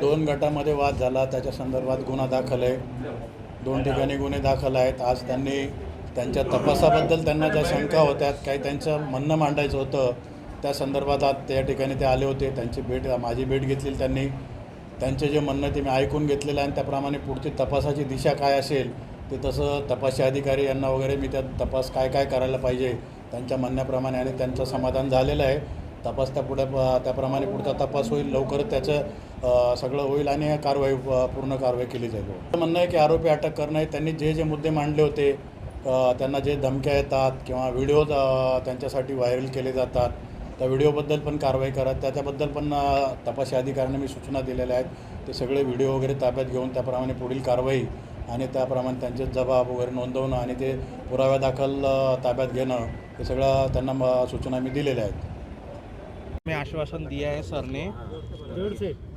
दोन गटामध्ये वाद झाला त्याच्या संदर्भात गुन्हा दाखल आहे. दोन ठिकाणी गुन्हे दाखल आहेत. आज त्यांनी त्यांच्या तपासाबद्दल त्यांना ज्या शंका होत्या काही त्यांचं म्हणणं मांडायचं होतं त्या संदर्भात आज त्या ठिकाणी ते आले होते. त्यांची भेट माझी भेट घेतली त्यांनी. त्यांचे जे म्हणणं ते मी ऐकून घेतलेलं आहे आणि त्याप्रमाणे पुढची तपासाची दिशा काय असेल ते तसं तपासी अधिकारी यांना वगैरे मी त्या तपास काय काय करायला पाहिजे त्यांच्या म्हणण्याप्रमाणे आणि त्यांचं समाधान झालेलं आहे. तपास त्या पुढे त्याप्रमाणे पुढचा तपास होईल. लवकरच त्याचं सगळं होईल आणि कारवाई पूर्ण कारवाई केली जाईल. म्हणणं आहे की आरोपी अटक करणं आहे त्यांनी जे जे मुद्दे मांडले होते त्यांना जे धमक्या येतात किंवा व्हिडिओ त्यांच्यासाठी व्हायरल केले जातात त्या व्हिडिओबद्दल पण कारवाई करा. त्याच्याबद्दल पण तपास तपासी अधिकाऱ्यांना मी सूचना दिलेल्या आहेत. ते सगळे व्हिडिओ वगैरे ताब्यात घेऊन त्याप्रमाणे पुढील कारवाई आणि त्याप्रमाणे त्यांचे जबाब वगैरे नोंदवणं आणि ते पुराव्या दाखल ताब्यात घेणं हे सगळं त्यांना सूचना मी दिलेल्या आहेत. हमें आश्वासन दिया है सर ने।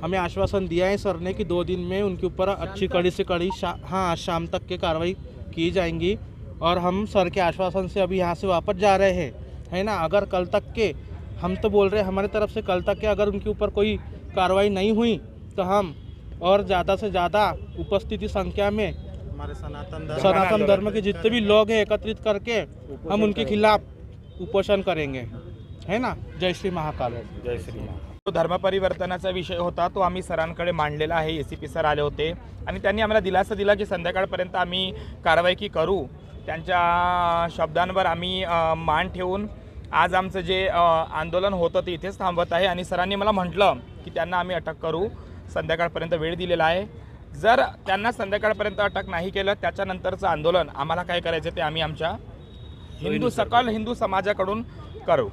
हमें आश्वासन दिया है सर ने कि दो दिन में उनके ऊपर अच्छी कड़ी से कड़ी शा, हाँ आज शाम तक के कार्रवाई की जाएँगी और हम सर के आश्वासन से अभी यहाँ से वापस जा रहे हैं। है ना? अगर कल तक के हम तो बोल रहे हैं हमारे तरफ़ से कल तक के अगर उनके ऊपर कोई कार्रवाई नहीं हुई तो हम और ज़्यादा से ज़्यादा उपस्थिति संख्या में हमारे सनातन सनातन धर्म के जितने भी लोग हैं एकत्रित करके हम उनके खिलाफ उपोषण करेंगे। है ना? जय श्री महाकाल. जय श्री तो धर्म परिवर्तनाचा विषय होता तो आम्ही सरांकडे मांडलेला आहे. ए सी पी सर आले होते. आणि त्यांनी आम्हाला दिलासा दिला की संध्याकाळपर्यंत आम्ही कारवाई की करू. त्यांच्या शब्दांवर आम्ही मान ठेवून आज आमचं जे आंदोलन होतं ते इथेच थांबवत आहे. आणि सरांनी मला म्हटलं की त्यांना आम्ही अटक करू. संध्याकाळपर्यंत वेळ दिलेला आहे. जर त्यांना संध्याकाळपर्यंत अटक नाही केलं त्याच्यानंतरचं आंदोलन आम्हाला काय करायचं ते आम्ही आमच्या हिंदू सकल हिंदू समाजाकडून करू.